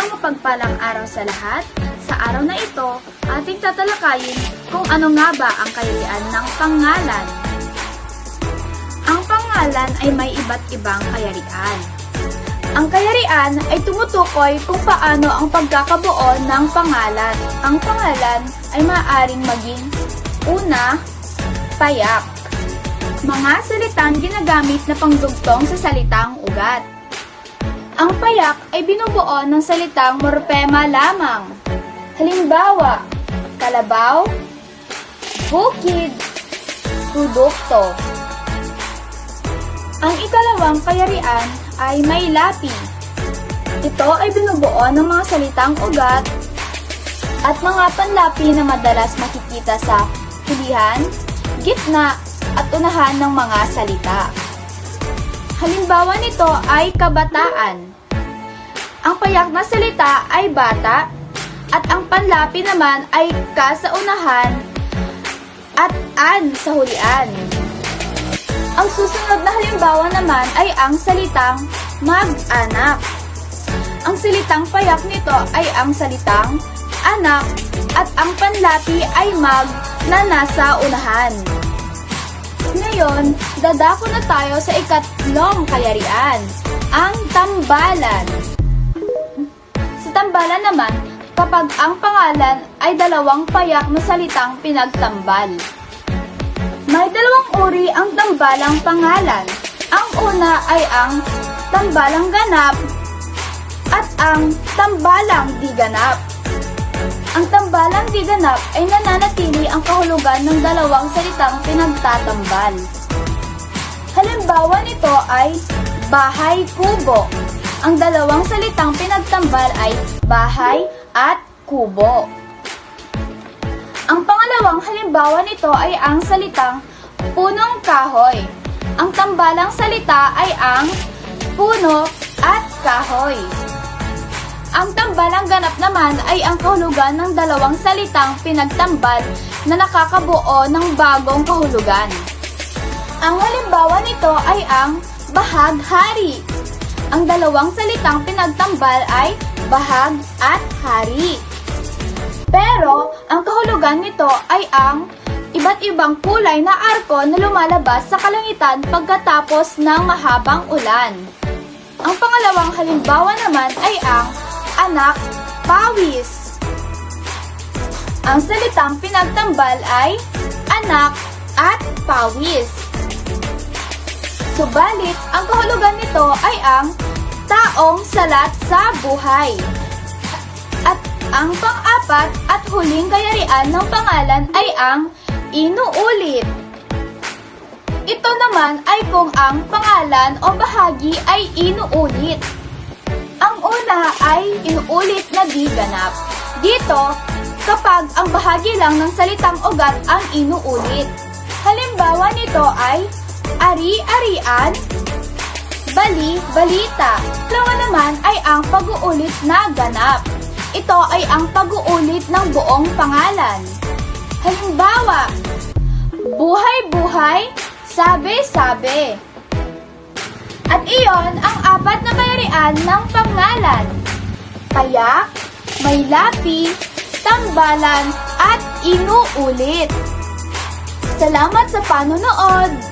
Isang mapagpalang araw sa lahat. Sa araw na ito, ating tatalakayin kung ano nga ba ang kayarian ng pangalan. Ang pangalan ay may iba't ibang kayarian. Ang kayarian ay tumutukoy kung paano ang pagkakabuo ng pangalan. Ang pangalan ay maaaring maging una, payak. Mga salitang ginagamit na pangdugtong sa salitang ugat. Ang payak ay binubuo ng salitang morpema lamang. Halimbawa, kalabaw, bukid, produkto. Ang ikalawang kayarian ay may lapi. Ito ay binubuo ng mga salitang ugat at mga panlapi na madalas makikita sa hulihan, gitna at unahan ng mga salita. Halimbawa nito ay kabataan. Ang payak na salita ay bata at ang panlapi naman ay ka sa unahan at an sa hulian. Ang susunod na halimbawa naman ay ang salitang mag-anak. Ang salitang payak nito ay ang salitang anak at ang panlapi ay mag na nasa unahan. Ngayon, dadako na tayo sa ikatlong kayarian, ang tambalan. Sa tambalan naman, kapag ang pangalan ay dalawang payak na salitang pinagtambal. May dalawang uri ang tambalang pangalan. Ang una ay ang tambalang ganap at ang tambalang di ganap. Ang tambalang di ganap ay nananatili ang kahulugan ng dalawang salitang pinagtatambal. Halimbawa nito ay bahay kubo. Ang dalawang salitang pinagtambal ay bahay at kubo. Ang pangalawang halimbawa nito ay ang salitang punong kahoy. Ang tambalang salita ay ang puno at kahoy. Ang tambalang ganap naman ay ang kahulugan ng dalawang salitang pinagtambal na nakakabuo ng bagong kahulugan. Ang halimbawa nito ay ang bahaghari. Ang dalawang salitang pinagtambal ay bahag at hari. Pero, ang kahulugan nito ay ang iba't ibang kulay na arko na lumalabas sa kalangitan pagkatapos ng mahabang ulan. Ang pangalawang halimbawa naman ay ang anak, pawis. Ang salitang pinagtambal ay anak at pawis. Subalit, ang kahulugan nito ay ang taong salat sa buhay. At ang pang-apat at huling kayarian ng pangalan ay ang inuulit. Ito naman ay kung ang pangalan o bahagi ay inuulit. Una ay inuulit na di ganap. Dito, kapag ang bahagi lang ng salitang ugat ang inuulit. Halimbawa nito ay ari-arian, bali-balita. Dalawa naman ay ang pag-uulit na ganap. Ito ay ang pag-uulit ng buong pangalan. Halimbawa, buhay-buhay, sabi-sabi. At iyon ang apat na kayarian ng pangalan. Payak, may lapi, tambalan, at inuulit. Salamat sa panonood!